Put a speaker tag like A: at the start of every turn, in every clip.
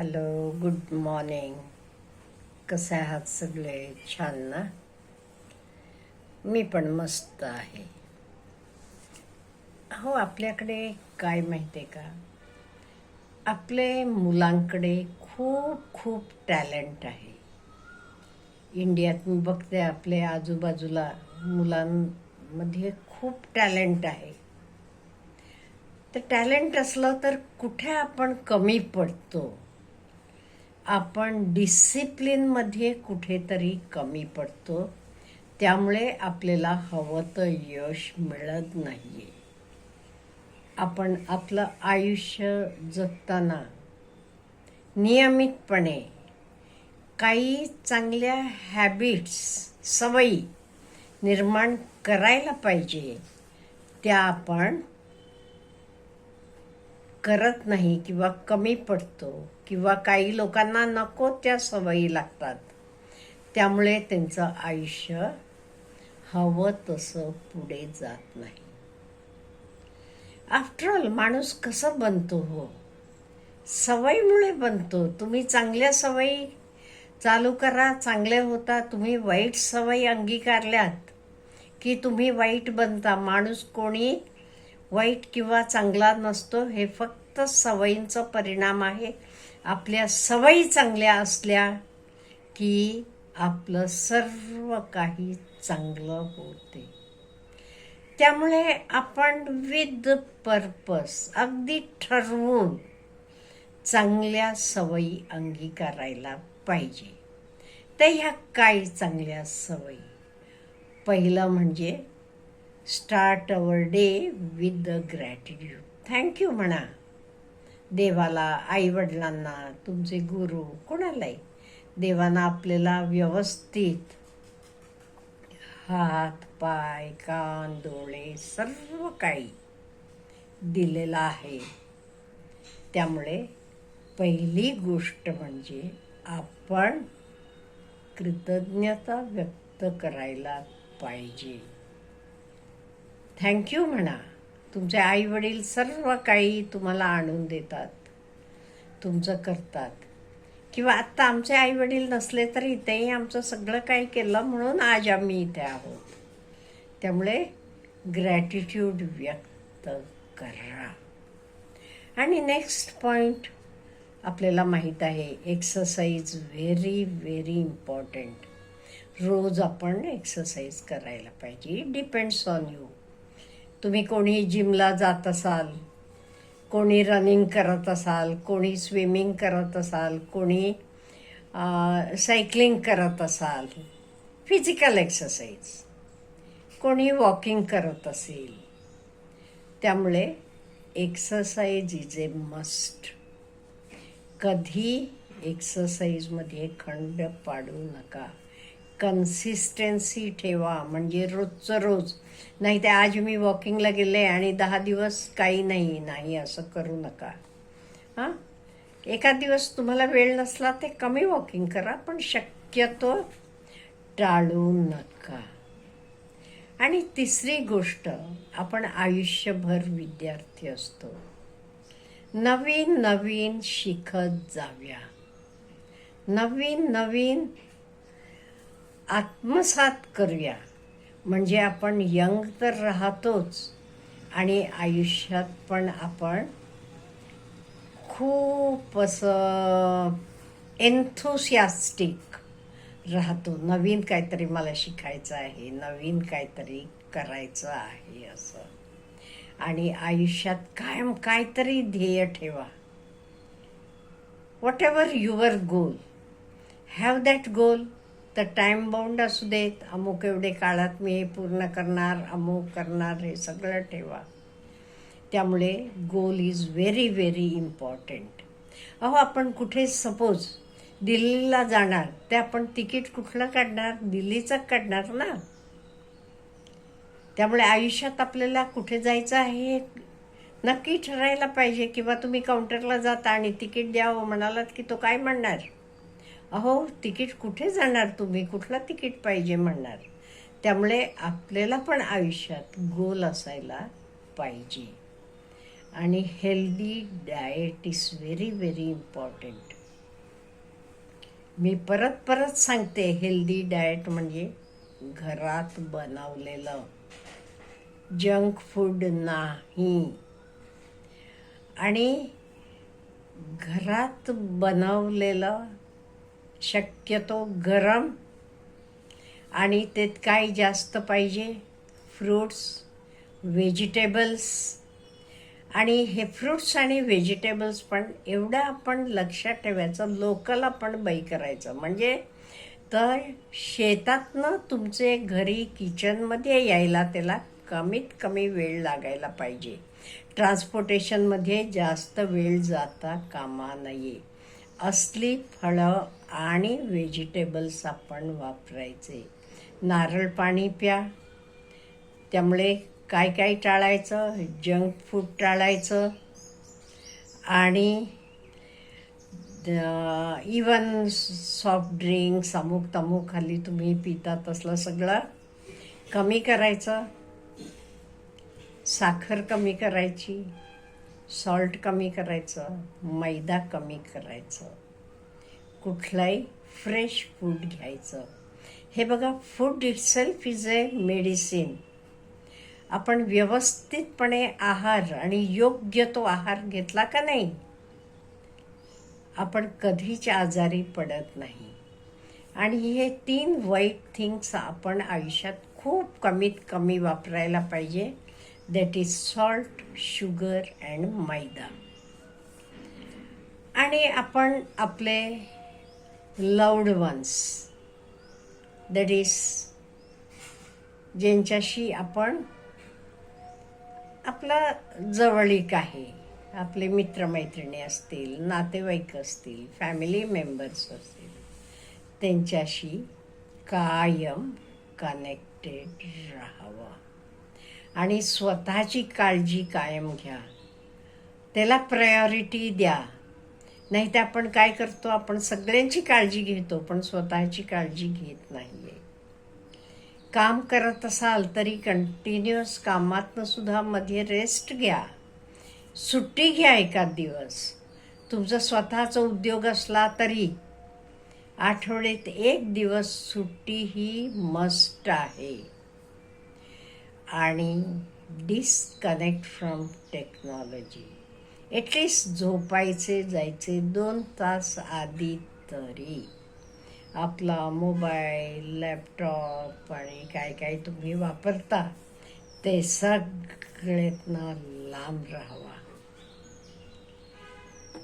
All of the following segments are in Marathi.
A: Hello good morning. कसे आहात सगळे? छान ना? मी पण मस्त आहे. हो आपल्याकडे काय माहिती आहे का? आपले मुलांकडे खूप खूप टॅलेंट आहे. इंडियात मी बघते आपल्या आजूबाजूला मुलांमध्ये खूप टॅलेंट आहे. तर टॅलेंट असलं तर कुठे आपण कमी पडतो? आपण डिसिप्लिनमध्ये कुठेतरी कमी पडतो. त्यामुळे आपल्याला हवं तर यश मिळत नाही आपण आपलं आयुष्य जगताना नियमितपणे काही चांगल्या हॅबिट्स सवयी निर्माण करायला पाहिजे. त्या आपण करत नाही किंवा कमी पडतो किंवा काही लोकांना नको त्या सवयी लागतात. त्यामुळे त्यांचं आयुष्य हवं तसं पुढे जात नाही. आफ्टरऑल माणूस कसं बनतो हो? सवयीमुळे बनतो. तुम्ही चांगल्या सवयी चालू करा. चांगल्या होता तुम्ही वाईट सवयी अंगीकारल्यात. की तुम्ही वाईट बनता. माणूस कोणी वाईट किंवा चांगला नसतो हे फक्त सवयींचा परिणाम आहे. आपल्या सवयी चांगल्या असल्या की आपलं सर्व काही चांगलं होते. त्यामुळे आपण विथ पर्पस अगदी ठरवून चांगल्या सवयी अंगीकारायला पाहिजे. तर ह्या काय चांगल्या सवयी? पहिलं म्हणजे start our day with the gratitude thank you म्हणा देवाला आईवडिलांना तुमचे गुरु कोणालाही. देवानं आपल्याला व्यवस्थित हात पाय कान डोळे सर्व काही दिलेलं आहे. त्यामुळे पहिली गोष्ट म्हणजे आपण कृतज्ञता व्यक्त करायला पाहिजे. थँक्यू म्हणा. तुमचे आई वडील सर्व काही तुम्हाला आणून देतात. तुमचं करतात. किंवा आत्ता आमचे आई वडील नसले तरी तेही आमचं सगळं काही केलं म्हणून आज आम्ही इथे आहोत. त्यामुळे ग्रॅटिट्यूड व्यक्त करा. आणि नेक्स्ट पॉईंट आपल्याला माहीत आहे एक्सरसाइज व्हेरी व्हेरी इम्पॉर्टंट रोज आपण एक्सरसाइज करायला पाहिजे. डिपेंड्स ऑन यू तुम्ही कोणी जिमला जात असाल कोणी रनिंग करत असाल कोणी स्विमिंग करत असाल कोणी सायकलिंग करत असाल फिजिकल एक्सरसाइज कोणी वॉकिंग करत असेल त्यामुळे एक्सरसाइज इज ए मस्ट कधी एक्सरसाइजमध्ये खंड पाडू नका. कन्सिस्टन्सी ठेवा. म्हणजे रोजचं रोज. नाही ते आज मी वॉकिंगला गेले आणि दहा दिवस काही नाही नाही असं करू नका. हां? एका दिवस तुम्हाला वेळ नसला ते कमी वॉकिंग करा पण शक्यतो टाळू नका. आणि तिसरी गोष्ट आपण आयुष्यभर विद्यार्थी असतो. नवीन नवीन शिकत जाव्या. नवीन नवीन आत्मसात करूया. म्हणजे आपण यंग तर राहतोच आणि आयुष्यात पण आपण खूप असं एन्थोसियास्टिक राहतो. नवीन काहीतरी मला शिकायचं आहे नवीन काहीतरी करायचं आहे असं. आणि आयुष्यात कायम काहीतरी ध्येय ठेवा. Whatever your goal have that goal तर टाईम बाउंड असू देत. अमुक एवढे काळात मी हे पूर्ण करणार अमुक करणार हे सगळं ठेवा. त्यामुळे goal is very very important अहो आपण कुठे सपोज दिल्लीला जाणार ते आपण तिकीट कुठलं काढणार? दिल्लीचं काढणार ना? त्यामुळे आयुष्यात आपल्याला कुठे जायचं आहे? नक्की ठरायला पाहिजे किंवा तुम्ही काउंटरला जाता आणि तिकीट द्यावं हो म्हणालात की तो काय म्हणणार? अहो तिकीट कुठे जाणार तुम्ही? कुठला तिकीट पाहिजे म्हणणार? त्यामुळे आपल्याला पण आयुष्यात गोल असायला पाहिजे. आणि healthy diet is very very important मी परत परत सांगते हेल्दी डाएट म्हणजे घरात बनवलेलं. जंक फूड नाही. आणि घरात बनवलेलं शक्यतो गरम आणि त्यात काय जास्त पाहिजे फ्रूट्स व्हेजिटेबल्स. आणि हे फ्रूट्स आणि व्हेजिटेबल्स पण एवढं आपण लक्षात ठेवायचं लोकल आपण बाई करायचं. म्हणजे तर शेतातनं तुमचे घरी किचनमध्ये यायला त्याला कमीत कमी वेळ लागायला पाहिजे. ट्रान्सपोर्टेशनमध्ये जास्त वेळ जाता कामा नये. असली फळं आणि व्हेजिटेबल्स आपण वापरायचे. नारळ पाणी प्या. त्यामुळे काय काय टाळायचं? जंक फूड टाळायचं. आणि इवन सॉफ्ट ड्रिंक्स अमुक तमुक खाली तुम्ही पितात असलं सगळं कमी करायचं. साखर कमी करायची. सॉल्ट कमी करायचं. मैदा कमी करायचं. कुठलाही फ्रेश फूड घ्यायचं. हे बघा food itself is a medicine आपण व्यवस्थितपणे आहार आणि योग्य तो आहार घेतला का नाही? आपण कधीच आजारी पडत नाही. आणि हे तीन वाईट थिंग्स आपण आयुष्यात खूप कमीत कमी वापरायला पाहिजे. That is salt sugar and maida. आणि आपण आपले लवड वन्स दॅट इज ज्यांच्याशी आपण आपला जवळीक आहे. आपले मित्रमैत्रिणी असतील नातेवाईक असतील फॅमिली मेंबर्स असतील त्यांच्याशी कायम कनेक्टेड राहावं. आणि स्वतःची काळजी कायम घ्या. त्याला प्रायोरिटी द्या. नाही तर आपण काय करतो? आपण सगळ्यांची काळजी घेतो पण स्वतःची काळजी घेत नाही आहे काम करत असाल तरी कंटिन्युअस कामातनं सुद्धा मध्ये रेस्ट घ्या. सुट्टी घ्या एखाद दिवस. तुमचा स्वतःचा उद्योग असला तरी. आठवड्यात एक दिवस सुट्टी ही मस्ट आहे. आणि disconnect from technology at least झोपायचे जायचे दोन तास आधी तरी. आपला मोबाईल लॅपटॉप आणि काय काय तुम्ही वापरता ते सगळ्यातनं लांब राहावा.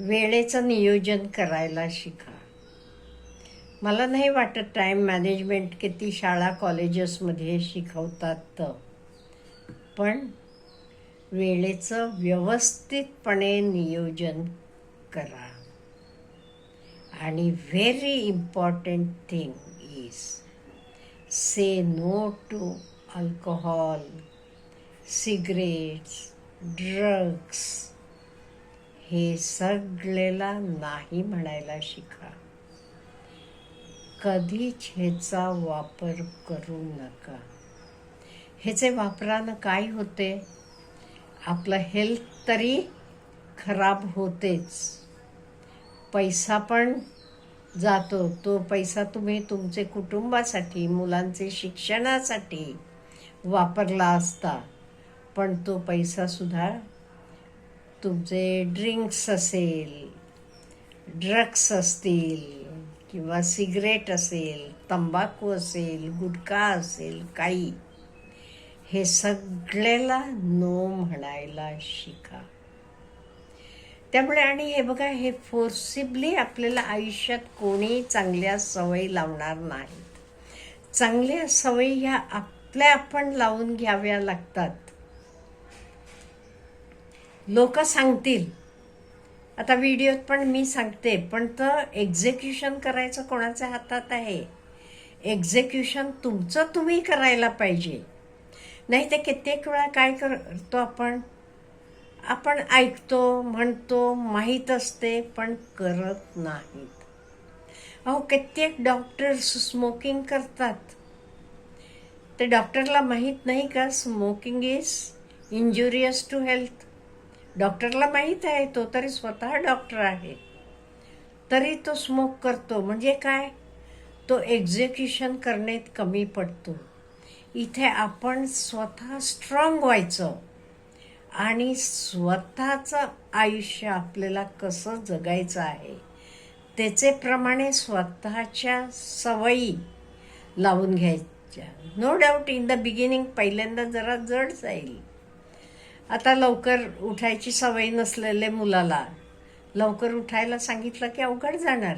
A: वेळेचं नियोजन करायला शिका. मला नाही वाटत टाईम मॅनेजमेंट किती शाळा कॉलेजेसमध्ये शिकवतात. पण वेळेचं व्यवस्थितपणे नियोजन करा. आणि very important thing is say no to alcohol cigarettes drugs हे सगळेला नाही म्हणायला शिका. कधीच ह्याचा वापर करू नका. ह्याचे वापरानं काय होते? आपलं हेल्थ तरी खराब होतेच. पैसा पण जातो. तो पैसा तुम्ही तुमचे कुटुंबासाठी मुलांचे शिक्षणासाठी वापरला असता. पण तो पैसासुद्धा तुमचे ड्रिंक्स असेल ड्रग्स असतील किंवा सिगरेट असेल तंबाखू असेल गुटखा असेल काही हे सगळ्याला नो म्हणायला शिका. त्यामुळे आणि हे बघा हे फोर्सिबली आपल्याला आयुष्यात कोणी चांगल्या सवयी लावणार नाहीत. चांगल्या सवयी ह्या आपल्या आपण लावून घ्याव्या लागतात. लोक सांगतील. आता व्हिडिओत पण मी सांगते पण तर एक्झिक्युशन करायचं कोणाच्या हातात आहे? एक्झिक्युशन तुमचं तुम्ही करायला पाहिजे. नाही तर कित्येक वेळा काय करतो आपण? आपण ऐकतो म्हणतो माहीत असते पण करत नाहीत. अहो कित्येक डॉक्टर्स स्मोकिंग करतात. ते डॉक्टरला माहीत नाही का? Smoking is injurious to health डॉक्टरला माहीत आहे तो तरी स्वतः डॉक्टर आहे. तरी तो स्मोक करतो. म्हणजे काय? तो एक्झिक्युशन करण्यात कमी पडतो. इथे आपण स्वतः स्ट्रॉंग व्हायचं. आणि स्वतःचं आयुष्य आपल्याला कसं जगायचं आहे त्याचे प्रमाणे स्वतःच्या सवयी लावून घ्यायच्या. No doubt in the beginning पहिल्यांदा जरा जड जाईल. आता लवकर उठायची सवय नसलेले मुलाला लवकर उठायला सांगितलं की अवघड जाणार.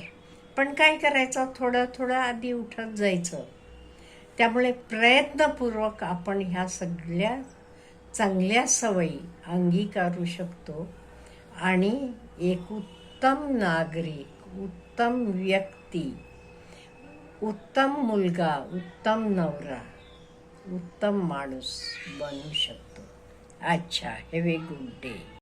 A: पण काय करायचं? थोडं थोडं आधी उठत जायचं. त्यामुळे प्रयत्नपूर्वक आपण ह्या सगळ्या चांगल्या सवयी अंगीकारू शकतो. आणि एक उत्तम नागरिक उत्तम व्यक्ती उत्तम मुलगा उत्तम नवरा उत्तम माणूस बनू शकतो. अच्छा हॅव ए गुड डे